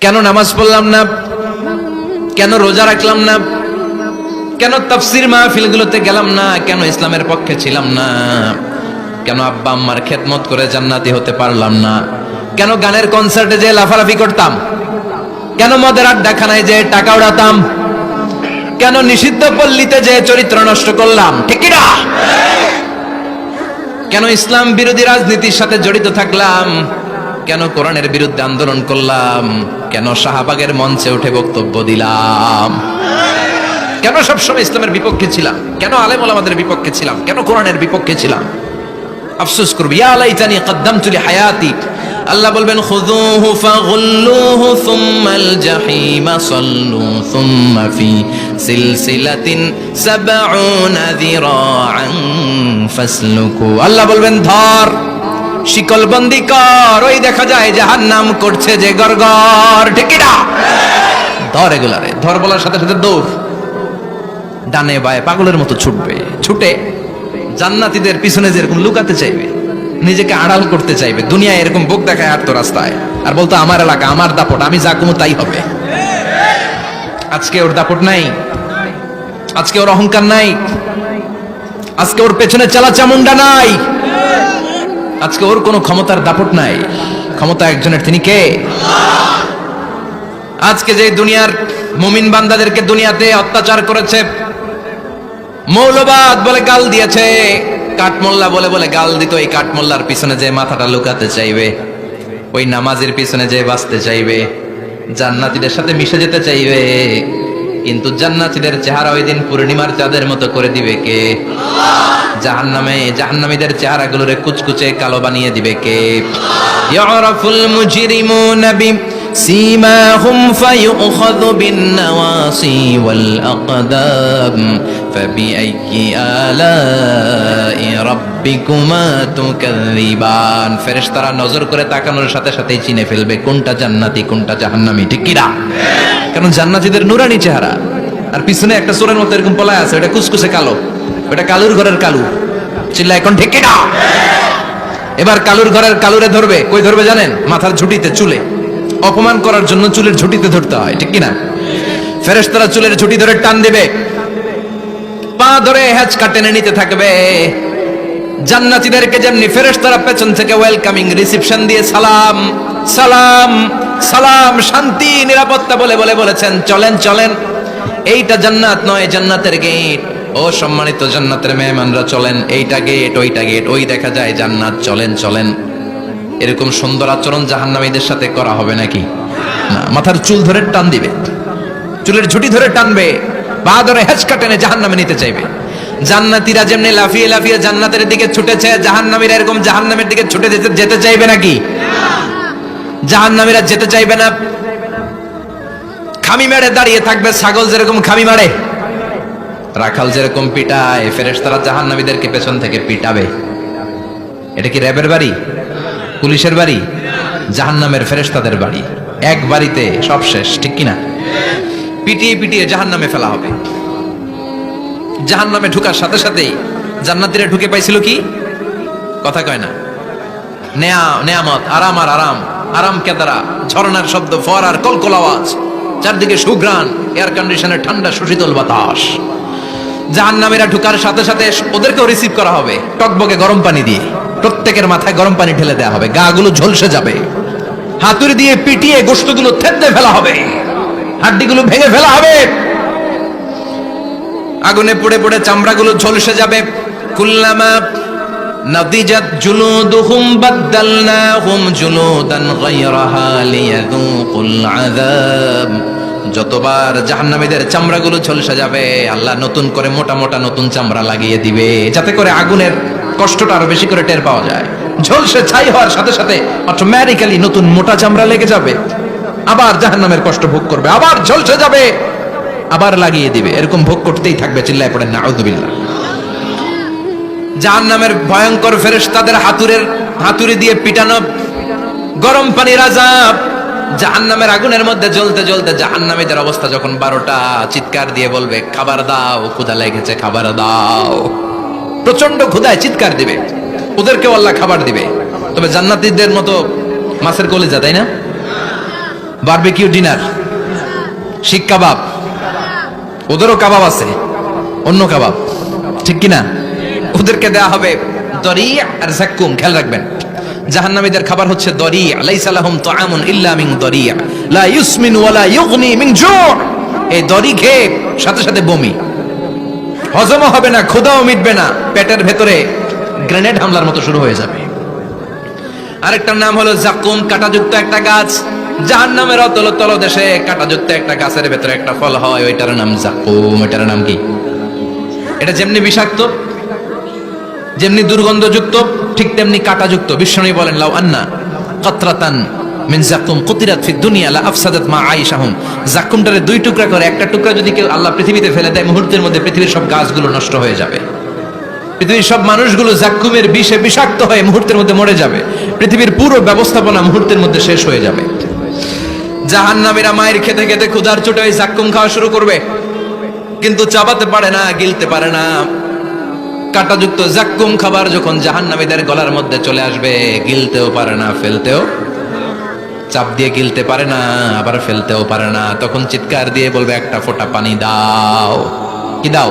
কেন নামাজ পড়লাম না? কেন রোজা রাখলাম না? কেন তাফসির মাহফিলগুলোতে গেলাম না? কেন ইসলামের পক্ষে ছিলাম না? কেন আব্বা আম্মার খেদমত করে জান্নাতি হতে পারলাম না? কেন গানের কনসার্টে যে লাফালাফি করতাম? কেন মদের আড্ডাখানায় যে টাকা উড়াতাম? কেন নিষিদ্ধ পল্লীতে যে চরিত্র নষ্ট করলাম? ঠিক না কেন ইসলাম বিরোধী রাজনীতির সাথে জড়িত থাকলাম? কেন কোরআনের বিরুদ্ধে আন্দোলন করলাম? কেন শাহবাগের মঞ্চে উঠে বক্তব্য দিলাম? কেন সবসময় ইসলামের বিপক্ষে ছিলাম? কেন আলেম আমাদের বিপক্ষে ছিলাম? কেন কোরআনের বিপক্ষে ছিলাম? আফসোস করবি, ইয়া লাইতানি কদ্দামতু লি হায়াতি আল্লাহ বলবেন, খুযুহু ফাগুল্লুহু সুম্মাল জাহিমা সাল্লু সুম্মা ফি সিলসিলাতিন সাবউনা যিরাআন ফাসলুকু। আল্লাহ বলবেন, ধর। শিকল বন্দি কর, ওই দেখা যায় জাহান্নাম করছে যে গরগর ঠিক কি না ধর এগুলারে, ধর বলার সাথে সাথে দৌড়। ডানে বায়ে পাগলের মতো ছুটবে, ছুটে জান্নাতীদের পিছনে যেরকম লুকাতে চাইবে, নিজেকে আড়াল করতে চাইবে দুনিয়া এরকম বুক দেখায় আর তো রাস্তায়। আর বলতো, আমার এলাকা, আমার দাপট, আমি যা কমু তাই হবে। আজকে ওর দাপট নাই, আজকে ওর অহংকার নাই, আজকে ওর পেছনে চালা চামুন্ডা নাই। আজকে ওর কোনো ক্ষমতার দাপট নাই। ক্ষমতা একজনের, তিনি কে? আজকে যে দুনিয়ার মুমিন বান্দাদেরকে দুনিয়াতে অত্যাচার করেছে, মৌলবাদ বলে গাল দিয়েছে, কাঠমোল্লা বলে বলে গাল দিত, এই কাঠমোল্লার পিছনে যে মাথাটা লুকাতে চাইবে, ওই নামাজের পিছনে যে বাঁচতে চাইবে, জান্নাতিদের সাথে মিশে যেতে চাইবে কিন্তু জান্নাতীদের চেহারা ওই দিন পূর্ণিমার চাঁদের মতো করে দিবে কে জাহান্নামে জাহান্নামীদের চেহারাগুলোরে কুচকুচে কালো বানিয়ে দিবে কে ইয়ারাফুল মুজরিমুনা بسيماهم فيؤخذ بالنواصي والأقدام فبأي آلاء ربكما تكذبان ফেরেশতারা নজর করে তাকানোর সাথে সাথেই চিনে ফেলবে কোনটা জান্নাতি কোনটা জাহান্নামী ঠিক কিনা কারণ জান্নাতীদের নুরানি চেহারা। আর পিছনে একটা চোরের মতো এরকম পলায় আছে ওটা কুসকুসে কালো। ওটা কালুর ঘরের কালু। চিল্লা এখন ঠিক কিনা এবার কালুর ঘরের কালুরে ধরবে। কই ধরবে জানেন? মাথার ঝুটিতে, চুলে। অপমান করার জন্য চুলের ঝুটিতে ধরতে হয়, ঠিক কিনা? ফেরেশতারা চুলের ঝুটি ধরে টান দেবে। পা ধরে হ্যাচকা টেনে নিতে থাকবে। জান্নাতীদেরকে যেমনি ফেরেশতারা পেছন থেকে ওয়েলকামিং রিসিপশন দিয়ে সালাম। সালাম সালাম, শান্তি, নিরাপত্তা বলে বলে বলেছেন, চলেন চলেন। এইটা জান্নাত নয়, জান্নাতের গেট। ও সম্মানিত জান্নাতের মেহমানরা, চলেন, এইটা গেট, ওইটা গেট, ওই দেখা যায় জান্নাত, চলেন চলেন। এরকম সুন্দর আচরণ জাহান্নামীদের সাথে করা হবে নাকি? না, মাথার চুল ধরে টান দিবে। চুলের ঝুটি ধরে টানবে। পা ধরে হেঁচকা টেনে জাহান্নামে নিতে চাইবে। জান্নাতীরা যেমনি লাফিয়ে লাফিয়ে জান্নাতের দিকে ছুটেছে, জাহান্নামীরা এরকম জাহান্নামের দিকে ছুটে যেতে যেতে চাইবে নাকি? জাহান্নামীরা যেতে চাইবে না। খামি মেরে দাঁড়িয়ে থাকবে, ছাগল যেরকম খামি মারে, রাখাল যেরকম পিটায় ফেরেস ফেরেশতারা জাহান্নামীদেরকে পেছন থেকে পিটাবে। এটা কি র্যাবের বাড়ি? পুলিশের বাড়ি? জাহান্নামের ফেরেশতাদের বাড়ি। এক বাড়িতে সব শেষ, ঠিক কিনা? পিটিয়ে পিটিয়ে জাহান্নামে ফেলা হবে। জাহান্নামে ঢুকার সাথে সাথেই জান্নাতীরা ঢুকে পাইছিল কি? কথা কয় না। নেয়া নেয়ামত, আরাম আর আরাম। আরাম কেদারা ঝরনার শব্দ ফর আর কলকল আওয়াজ। চারদিকে সুঘ্রাণ এয়ার কন্ডিশনের ঠান্ডা সুশীতল বাতাস। জাহান্নামীরা ঢুকার সাথে সাথে ওদেরকেও রিসিভ করা হবে। টকবকে গরম পানি দিয়ে। প্রত্যেকের মাথায় গরম পানি ঢেলে দেওয়া হবে। গা গুলো ঝলসে যাবে। হাতুড়ি দিয়ে পিটিয়ে গোস্তগুলো থেততে ফেলা হবে। হাড্ডিগুলো ভেঙে ফেলা হবে। আগুনে পুড়ে পুড়ে চামড়াগুলো ঝলসে যাবে। কুল্লামা নদিজাত গায়রাহা লিয়াযুকুল আযাব। যতবার জাহান্নামীদের চামড়াগুলো ঝলসে যাবে, আল্লাহ নতুন করে মোটা মোটা নতুন চামড়া লাগিয়ে দিবে, যাতে করে আগুনের কষ্টটা আরও বেশি করে টের পাওয়া যায়। ঝলসে ছাই হওয়ার সাথে সাথে অটোমেটিক্যালি নতুন মোটা চামড়া লেগে যাবে। আবার জাহান্নামের কষ্ট ভোগ করবে, আবার ঝলসে যাবে, আবার লাগিয়ে দিবে। এরকম ভোগ করতেই থাকবে, চিল্লায় পড়েন না আউযুবিল্লাহ জাহান্নামের ভয়ঙ্কর ফেরেশ তাদের হাতুরের হাতুড়ি দিয়ে পিটানো গরম পানির আজাব। জাহান্নামের আগুনের মধ্যে জ্বলতে জ্বলতে জাহান্নামীদের অবস্থা যখন বারোটা, চিৎকার দিয়ে বলবে, খাবার দাও, ক্ষুধা লেগেছে, খাবার দাও। প্রচণ্ড ক্ষুধায় চিৎকার দিবে। ওদেরকেও আল্লাহ খাবার দিবে। তবে জান্নাতীদের মতো মাছের কলিজা, তাই না? বারবিকিউ ডিনার, শিক কাবাব। ওদেরও কাবাব আছে, অন্য কাবাব। ঠিক কিনা? ওদেরকে দেয়া হবে খেয়াল রাখবেন। জাহান্নামীদের খাবার হচ্ছে দরি লাইসা লাহুম তুআমুন ইল্লা মিন দরিয়া লা ইউসমিন ওয়ালা ইউগনি দরি খেয়ে সাথে সাথে বমি। হজমও হবে না, ক্ষুধাও মিটবে না, পেটের ভেতরে গ্রেনেড হামলার মতো শুরু হয়ে যাবে। আরেকটার নাম হলো জাকুম কাটাযুক্ত একটা গাছ। যার নামের অতল তল দেশে কাটাযুক্ত একটা গাছের ভেতরে একটা ফল হয়, ওইটার নাম জাকুম ওইটার নাম কি? এটা যেমনি বিষাক্ত যেমনি দুর্গন্ধযুক্ত, ঠিক তেমনি কাটাযুক্ত। বিশ্বনী বলেন, লাউ আন্না কতরাতান মিন জাকুম জাকুমটারে দুই টুকরা করে, একটা টুকরা যদি কেউ আল্লাহ পৃথিবীতে ফেলে দেয়, মুহূর্তের মধ্যে পৃথিবীর সব গাছগুলো নষ্ট হয়ে যাবে। পৃথিবীর সব মানুষগুলো বিষে বিষাক্ত হয়ে মুহূর্তের মধ্যে মরে যাবে। পৃথিবীর পুরো ব্যবস্থাপনা মুহূর্তের মধ্যে শেষ হয়ে যাবে। জাহান্নামীরা মায়ের খেতে খেতে ক্ষুধার চোটে ওই জাক্কুম খাওয়া শুরু করবে। কিন্তু চাবাতে পারে না, গিলতে পারে না। কাটাযুক্ত জাক্কুম খাবার যখন জাহান্নামীদের গলার মধ্যে চলে আসবে, গিলতেও পারে না, ফেলতেও। চাপ দিয়ে গিলতে পারে না, আবার ফেলতেও পারে না। তখন চিৎকার দিয়ে বলবে, একটা ফোঁটা পানি দাও। কি দাও?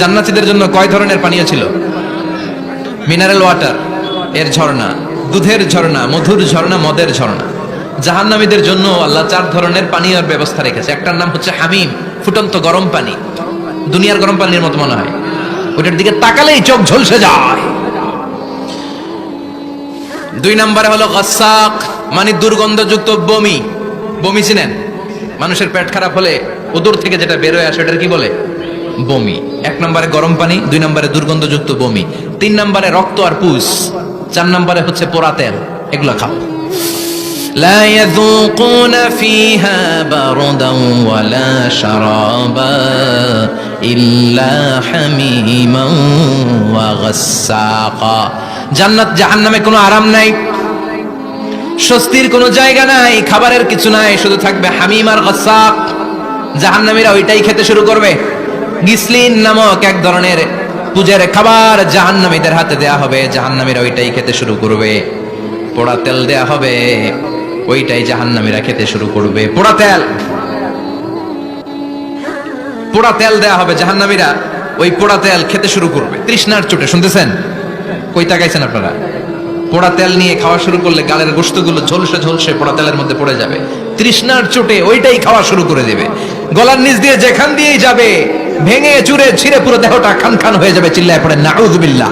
জান্নাতীদের জন্য কয় ধরনের পানীয় ছিল? মিনারেল ওয়াটার, এর ঝর্ণা, দুধের ঝর্ণা, মধুর ঝর্ণা, মদের ঝর্ণা। জাহান্নামীদের জন্য আল্লাহ চার ধরনের পানীয়র ব্যবস্থা রেখেছে। একটার নাম হচ্ছে হামিম, ফুটন্ত গরম পানি। দুনিয়ার গরম পানির মতো মনে হয়। ওটার দিকে তাকালেই চোখ ঝলসে যায় দুই নম্বরে হলো গসাক মানে দুর্গন্ধযুক্ত বমি বমি চিনেন মানুষের পেট খারাপ হলে উদর থেকে যেটা বেরোয় আসে ওটার কি বলে বমি এক নম্বরে গরম পানি দুই নম্বরে দুর্গন্ধযুক্ত বমি তিন নম্বরে রক্ত আর পুষ চার নম্বরে হচ্ছে পোড়া তেল এগুলো খাও لا يذوقون فيها بردا ولا شرابا ইল্লা হামিমা ওয়া গাসসাকা জান্নাত জাহান্নামে কোনো আরাম নাই, স্বস্তির কোনো জায়গা নাই, খাবারের কিছু নাই, শুধু থাকবে হামিম আর গাসসাক জাহান্নামীরা ওইটাই খেতে শুরু করবে। গিসলিন নামক এক ধরনের পূজার খাবার জাহান্নামীদের হাতে দেয়া হবে, জাহান্নামীরা ওইটাই খেতে শুরু করবে। পোড়া তেল দেয়া হবে, ওইটাই জাহান্নামীরা খেতে শুরু করবে। পোড়া তেল! পোড়া তেল দেয়া হবে জাহান্নামীরা, ওই পোড়া তেল খেতে শুরু করবে। তৃষ্ণার চোটে, শুনতেছেন? কই তাকাইছেন আপনারা? পোড়া তেল নিয়ে খাওয়া শুরু করলে গালের গোস্তগুলো ঝলসে ঝলসে পোড়া তেলের মধ্যে পড়ে যাবে। তৃষ্ণার চোটে ওইটাই খাওয়া শুরু করে দেবে। গলার নিচ দিয়ে যেখান দিয়েই যাবে, ভেঙে, চুরে, ছিঁড়ে পুরো দেহটা খান খান হয়ে যাবে, চিল্লায় পড়ে নাউজুবিল্লাহ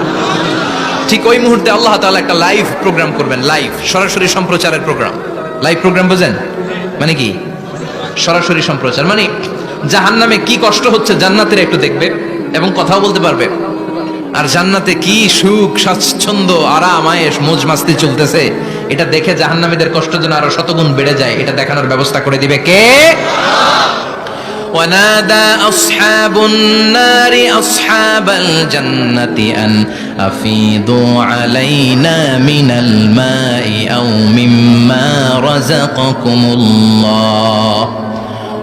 ঠিক ওই মুহূর্তে আল্লাহ তাআলা একটা লাইভ প্রোগ্রাম করবেন, লাইভ, সরাসরি সম্প্রচারের প্রোগ্রাম। লাইভ প্রোগ্রাম বোঝেন? মানে কি? সরাসরি সম্প্রচার মানে জাহান্নামে কি কষ্ট হচ্ছে জান্নাতের একটু দেখবে এবং কথাও বলতে পারবে আর জান্নাতে কি সুখ স্বাচ্ছন্দ্য আরাম আয়েস মোজ মাস্তি চলতেছে এটা দেখে জাহান্নামীদের কষ্ট যেন আরো শতগুণ বেড়ে যায় এটা দেখানোর ব্যবস্থা করে দিবে কে ونادى أصحاب النار أصحاب الجنة أن أفيضوا علينا من الماء أو مما رزقكم الله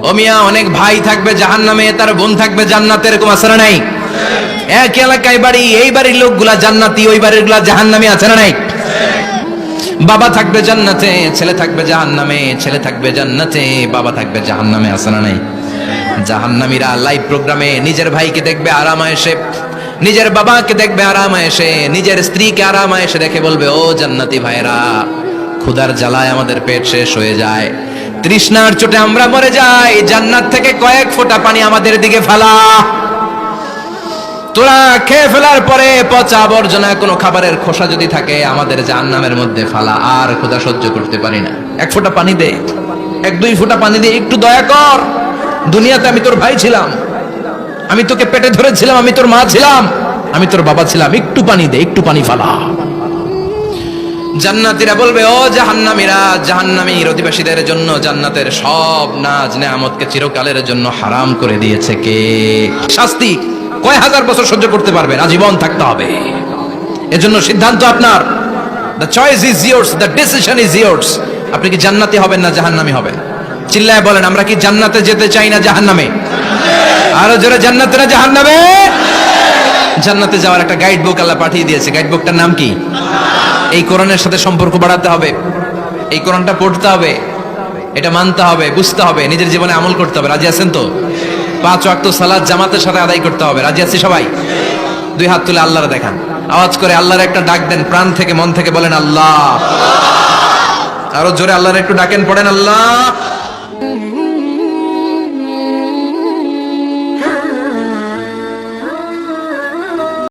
ও মিয়া, অনেক ভাই থাকবে জাহান্নামে, তার বোন থাকবে জান্নাতে, এরকম আছে না নাই? এক এলাকায় বাড়ি, এই বাড়ির লোকগুলা জান্নাতি, ওই বাড়িরগুলা জাহান্নামে আছে না নাই? বাবা থাকবে জান্নাতে, ছেলে থাকবে জাহান্নামে, ছেলে থাকবে জান্নাতে, বাবা থাকবে জাহান্নামে আছে না নাই? জাহান্নামীরা লাইভ প্রোগ্রামে নিজের ভাইকে দেখবে আরাম এসে নিজের বাবাকে দেখবে আরাম এসে নিজের স্ত্রীকে আরাম এসে দেখে বলবে, ও জান্নাতি ভাইরা ক্ষুধার জ্বালায় আমাদের পেট শেষ হয়ে যায়। তৃষ্ণার চোটে আমরা মরে যাই। জান্নাত থেকে কয়েক ফোঁটা পানি আমাদের দিকে ফেলা। তোরা খেয়ে ফেলার পরে পচা আবর্জনা, কোনো খাবারের খোসা যদি থাকে, আমাদের জাহান্নামের মধ্যে ফালা। আর ক্ষুধা সহ্য করতে পারি না। এক ফোঁটা পানি দে। এক, দুই ফোঁটা পানি দে। একটু দয়া কর। দুনিয়াতে আমি তোর ভাই ছিলাম। আমি তোকে পেটে ধরেছিলাম, আমি তোর মা ছিলাম। আমি তোর বাবা ছিলাম। একটু পানি দে, একটু পানি ফালা। জান্নাতীরা বলবে, ও জাহান্নামীরা, জাহান্নামীর অধিবাসীদের জন্য জান্নাতের সব নাজ নেয়ামতকে চিরকালের জন্য হারাম করে দিয়েছে কে? শাস্তি কয় হাজার বছর সহ্য করতে পারবেন আজীবন থাকতে হবে। এজন্য সিদ্ধান্ত আপনার। The choice is yours the decision is yours আপনি কি জান্নাতি হবেন না জাহান্নামী হবেন? চিল্লায় বলেন, আমরা কি জান্নাতে যেতে চাই না জাহান্নামে? আরও জোরে জান্নাতে না জাহান্নামে? জান্নাতে যাওয়ার একটা গাইড বুক আল্লাহ পাঠিয়ে দিয়েছে। গাইড বুকটার নাম কি? এই কোরআনের সাথে সম্পর্ক বাড়াতে হবে। এই কোরআনটা পড়তে হবে। এটা মানতে হবে, বুঝতে হবে, নিজের জীবনে আমল করতে হবে। রাজি আছেন তো? পাঁচ ওয়াক্ত সালাদ জামাতের সাথে আদায় করতে হবে। রাজি আছি সবাই? দুই হাত তুলে আল্লাহরা দেখান। আওয়াজ করে আল্লাহর একটা ডাক দেন, প্রাণ থেকে মন থেকে বলেন, আল্লাহ। আরও জোরে আল্লাহর একটু ডাকেন, পড়েন, আল্লাহ।